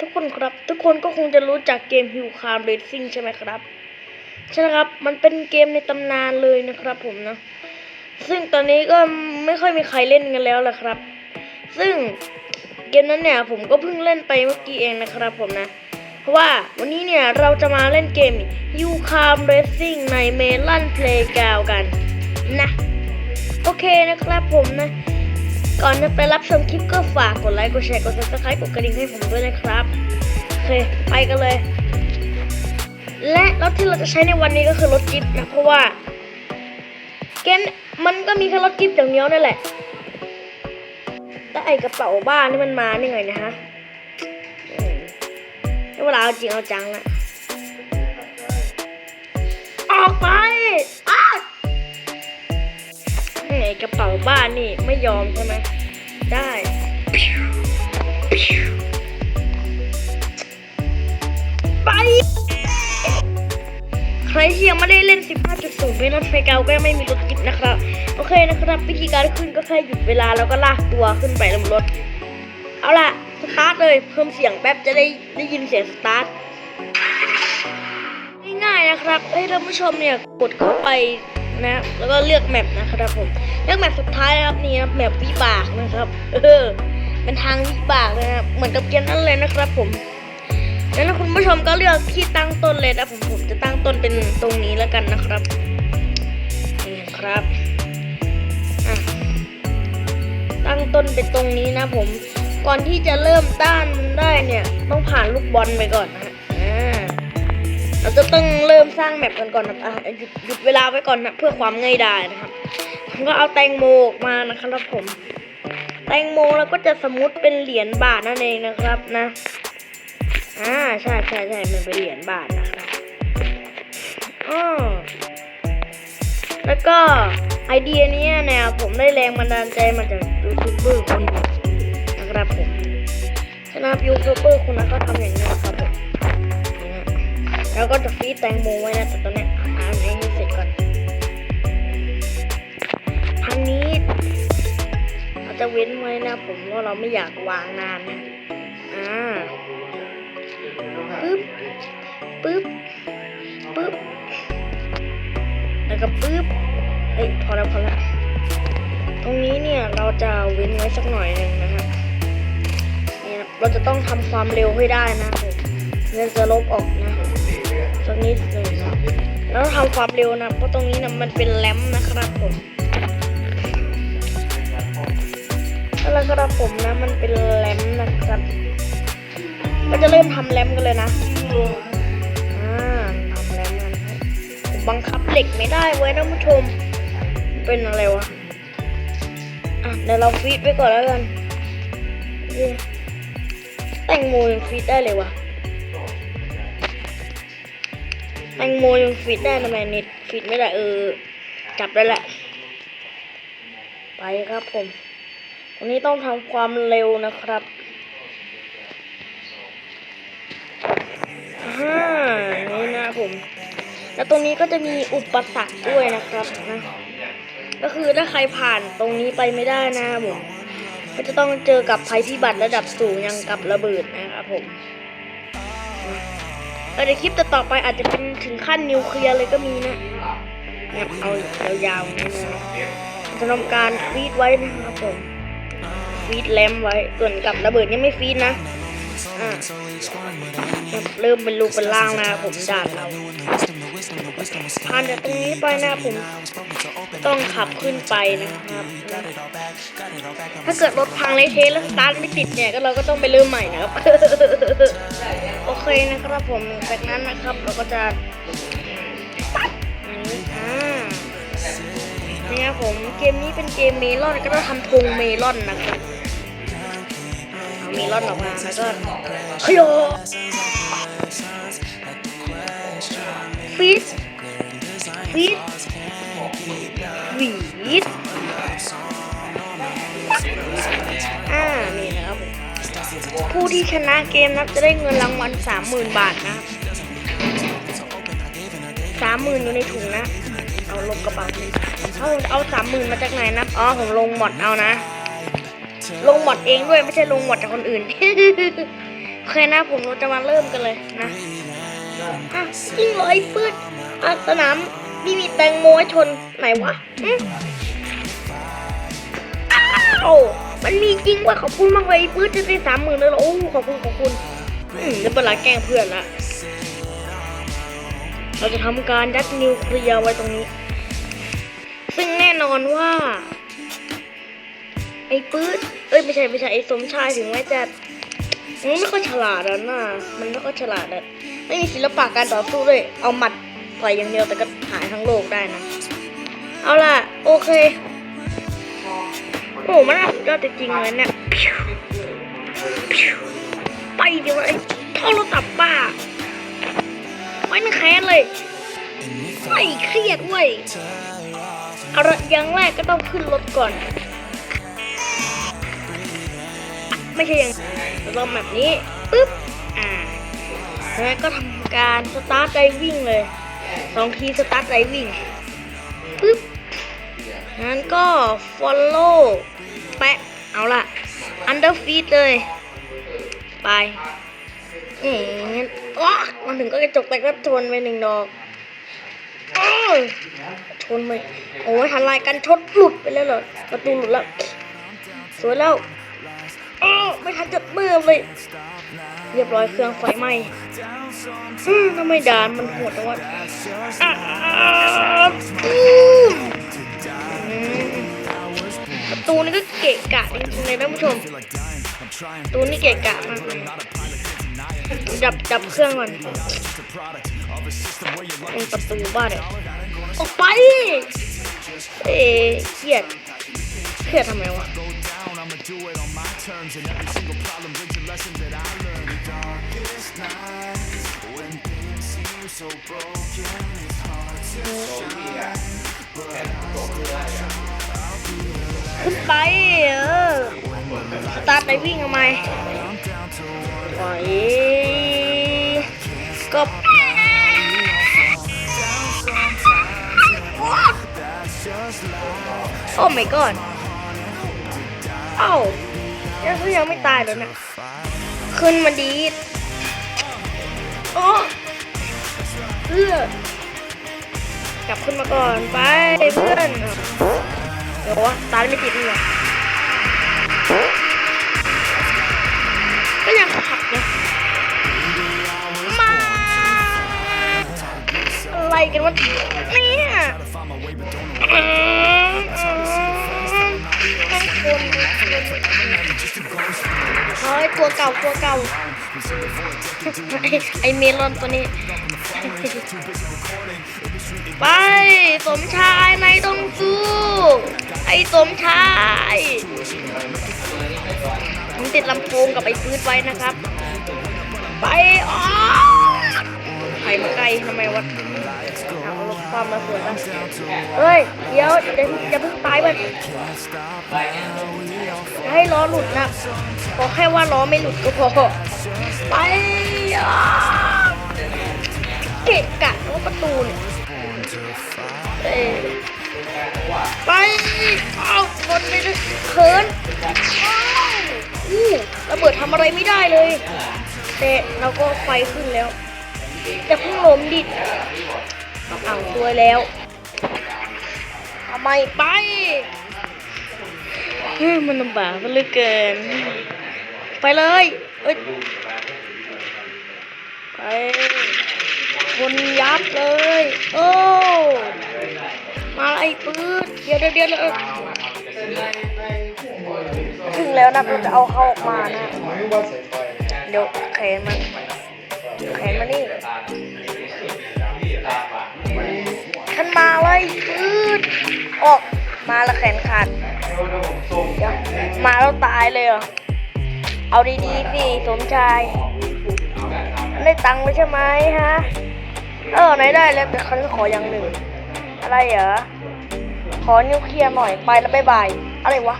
ทุกคนครับ ทุกคนก็คงจะรู้จักเกม Hill Climb Racing ใช่ไหมครับ ใช่ครับ มันเป็นเกมในตำนานเลยนะครับผมนะ ซึ่งตอนนี้ก็ไม่ค่อยมีใครเล่นกันแล้วแหละครับ ซึ่งเกมนั้นเนี่ยผมก็เพิ่งเล่นไปเมื่อกี้เองนะครับผมนะ เพราะว่าวันนี้เนี่ยเราจะมาเล่นเกม Hill Climb Racing ใน Melon Playground กันนะ โอเคนะครับผมนะ ก่อนจะไปรับชมคลิปก็ฝากกดไลค์ กดแชร์ กด subscribe กดกระดิ่งให้ผมด้วยนะครับ โอเค ไปกันเลย และรถที่เราจะใช้ในวันนี้ก็คือรถจิ๊บนะ เพราะว่า เกมมันก็มีแค่รถจิ๊บอย่างเดียวนั่นแหละแต่ไอกระเป๋าบ้านนี่มันมาได้ไงนะฮะเวลาเอาจริงเอาจังละออกไปอ้า วไงกระเป๋าบ้านนี่ไม่ยอมใช่ไหมได้ไปใครที่ยังไม่ได้เล่น 15.0ไม่รถไฟเก่าก็ยังไม่มีรถกิบนะครับ โอเคนะครับวิธีการขึ้นก็แค่หยุดเวลาแล้วก็ลากตัวขึ้นไปบนรถ เอาล่ะ สตาร์ทเลย เพิ่มเสียงแป๊บจะได้ได้ยินเสียงสตาร์ทง่ายๆนะครับให้ท่านผู้ชมเนี่ยกดเข้าไป นะแล้วก็เลือกแมปนะครับผมเลือกแมปสุดท้ายนะครับนี่นะแมปวิบากนะครับเออเป็นทางวิบากนะครับเหมือนกับเกมนั้นเลยนะครับผมแล้วคุณผู้ชมก็เลือกที่ตั้งต้นเลยนะผมผมจะตั้งต้นเป็นตรงนี้แล้วกันนะครับนี่ครับอะตั้งต้นเป็นตรงนี้นะผมก่อนที่จะเริ่มต้านมันได้เนี่ยต้องผ่านลูกบอลไปก่อนนะฮะอ่า เราจะต้องเริ่มสร้างแมปกันก่อนนะอะหยุดหยุดเวลาไว้ก่อนนะเพื่อความง่ายดายนะครับผมก็เอาแตงโมออกมานะครับผม แตงโมแล้วก็จะสมมติเป็นเหรียญบาทนั่นเองนะครับนะอ่าใช่ใช่ใช่มันเป็นเหรียญบาทนะครับอ๋อแล้วก็ไอเดียนี้ยแนวผมได้แรงบันดาลใจมาจากยูทูบเบอร์คนหนึ่งนะครับผมฉะนั้นยูทูบเบอร์คนนั้นก็ทำอย่างนี้นะครับ แล้วก็จะฟีดแตงโมไว้นะแต่ตอนนี้อ่านให้เสร็จก่อนทางนี้เราจะเว้นไว้นะผมเพราะเราไม่อยากวางนานนะอ่าปึ๊บปึ๊บปึ๊บแล้วก็ปึ๊บเอ้ยพอแล้วพอแล้วตรงนี้เนี่ยเราจะเว้นไว้สักหน่อยหนึ่งนะครับนี่นะเราจะต้องทำความเร็วให้ได้นะผมเราจะลบออกนะ สักนิดหนึ่งนะแล้วทำความเร็วนะเพราะตรงนี้นะมันเป็นแรมนะครับผมแล้วกระผมนะมันเป็นแรมนะครับก็จะเริ่มทำแรมกันเลยนะอ่าทำแรมกันผมบังคับเหล็กไม่ได้เว้ยท่านผู้ชม เป็นอะไรวะอะเดี๋ยวเราฟีดไปก่อนแล้วกันแตงโมยังฟีดได้เลยวะ แตงโมยังฟิตได้ทำไมเน็ตฟิตไม่ได้เออ จับได้แหละ ไปครับผมตรงนี้ต้องทำความเร็วนะครับอ่านี่นะผม แล้วตรงนี้ก็จะมีอุปสรรคด้วยนะครับนะ ก็คือถ้าใครผ่านตรงนี้ไปไม่ได้นะผม ก็จะต้องเจอกับภัยพิบัติระดับสูงอย่างกับระเบิดนะครับผม ในคลิปต่อไปอาจจะเป็นถึงขั้นนิวเคลียร์เลยก็มีนะเนี่ยเอายาวๆนี่นะจะทำการฟีดไว้นะครับผมฟีดแลมไว้ส่วนกับระเบิดยังไม่ฟีดนะอ่าเริ่มเป็นรูปเป็นร่างนะผมดาบเราผ่านจากตรงนี้ไปนะผมต้องขับขึ้นไปนะครับ ถ้าเกิดรถพังเลยเทแล้วสตาร์ทไม่ติดเนี่ยก็เราก็ต้องไปเริ่มใหม่นะครับ โอเคนะครับผมจากนั้นนะครับเราก็จะอันนี้อ่านี่ครับผมเกมนี้เป็นเกมเมลอนก็ต้องทำธงเมลอนนะครับเอาเมลอนออกมาแล้วก็ขยโยฟีดฟีดวีด ผู้ที่ชนะเกมนับจะได้เงินรางวัลสามหมื่นบาทนะสามหมื่นอยู่ในถุงนะ เอาลงกระเป๋าเอาเอาสามหมื่นมาจากไหนนะ อ๋อผมลงหมดเอานะ ลงหมดเองด้วยไม่ใช่ลงหมดจากคนอื่นเคนะผมเราจะมาเริ่มกันเลยนะอะจริงรอไอ้ปืดอะสนามนี่มีแตงโมชนไหนวะอ้าว มันมีจริงว่ะขอบคุณมากเลยไอ้ปืดจะได้สามหมื่นเลยเหรอโอ้ขอบคุณขอบคุณอืมได้เวลาแกล้งเพื่อนละเราจะทำการยัดนิวเคลียร์ไว้ตรงนี้ ซึ่งแน่นอนว่า ไอ้ปื๊ดเอ้ยไม่ใช่ไม่ใช่ไอ้สมชายถึงแม้จะมันไม่ค่อยฉลาดอะน่ะมันไม่ค่อยฉลาดอะไม่มีศิลปะการต่อสู้ด้วยเอาหมัดต่อยอย่างเดียวแต่ก็หายทั้งโลกได้นะ เอาล่ะ โอเค โอ้มันน่าสุดยอดจริงเลยเนี่ยไปเดี๋ยวไอ้ท่อรถตับบ้าไม่แค้นเลยไม่เครียดเว้ยเอาละอย่างแรกก็ต้องขึ้นรถก่อน ไม่ใช่อย่างเราแบบนี้ปึ๊บอ่าแล้วก็ทำการสตาร์ทไดวิ่งเลยสองทีสตาร์ทไดวิ่งปึ๊บ งั้นก็ follow แปะ เอาล่ะ under feet เลย ไปอืมงั้นอ๊อกมันถึงก็กระจกแต่ก็ชนไปหนึ่งดอกอ้าวชนไปโอ้ยทันลายกันชนหลุดไปแล้วเหรอ ประตูหลุดแล้ว สวยแล้วโอ้ไม่ทันจะเมื่อเลย เรียบร้อยเครื่องไฟไหม้อืมทำไมด่านมันโหดจังวะ ตูนี่ก็เกะกะจริงๆเลยท่านผู้ชม ตูนี่เกะกะมากเลยดับดับเครื่องก่อนเป็นประตูบ้านเลยออกไป เอ๊เครียดเครียดทำไมวะ ขึ้นไป เออสตาร์ทไปวิ่งทำไมปล่อยก็โอ้ my god เอ้ายังยังไม่ตายเลยนะขึ้นมาดีดโอ้เพื่อกลับขึ้นมาก่อนไปเพื่อน เดี๋ยววะตาไม่ติดนี่หรอก็ยังขับนะมาอะไรกันวะเนี่ยอืมอืมทั้งคนเฮ้ยตัวเก่าตัวเก่าไอเมลอนตัวนี้ ไป สมชายนายต้องสู้ ไอ้สมชายผมติดลำโพงกับไอ้พื้นไว้นะครับ ไปอ๋อไปมาไกลทำไมวะเอารถความมาสวนนะเฮ้ย เดี๋ยวอย่าเพิ่งตายมันให้ล้อหลุดนะขอแค่ว่าล้อไม่หลุดก็พอ ไปอเกะกะว่าประตูเนี่ย ไปเอาบนไปเลยเขินอู้ระเบิดทำอะไรไม่ได้เลย แต่เราก็ไฟขึ้นแล้วจะเพิ่งล้มดิเอาตัวแล้วทำไมไปเฮ้มันลำบากซะเหลือเกิน ไปเลยเอ้ยไปวนยับเลย โอ้ ปืดเดี๋ยวเดี๋ยวเดี๋ยวเออถึงแล้วนะเราจะเอาเขาออกมานะเดี๋ยวแขนมันแขนมันนี่ขันมาเลยปืดออกมาแล้วแขนขาดเดี๋ยวมาแล้วตายเลยเหรอเอาดีๆสิสมชายได้ตังค์แล้วใช่ไหมฮะเออไหนได้แล้วแต่เขาขออย่างหนึ่งอะไรเหรอ ขอนิวเคลียร์หน่อยไปแล้วบายบาย อะไรวะ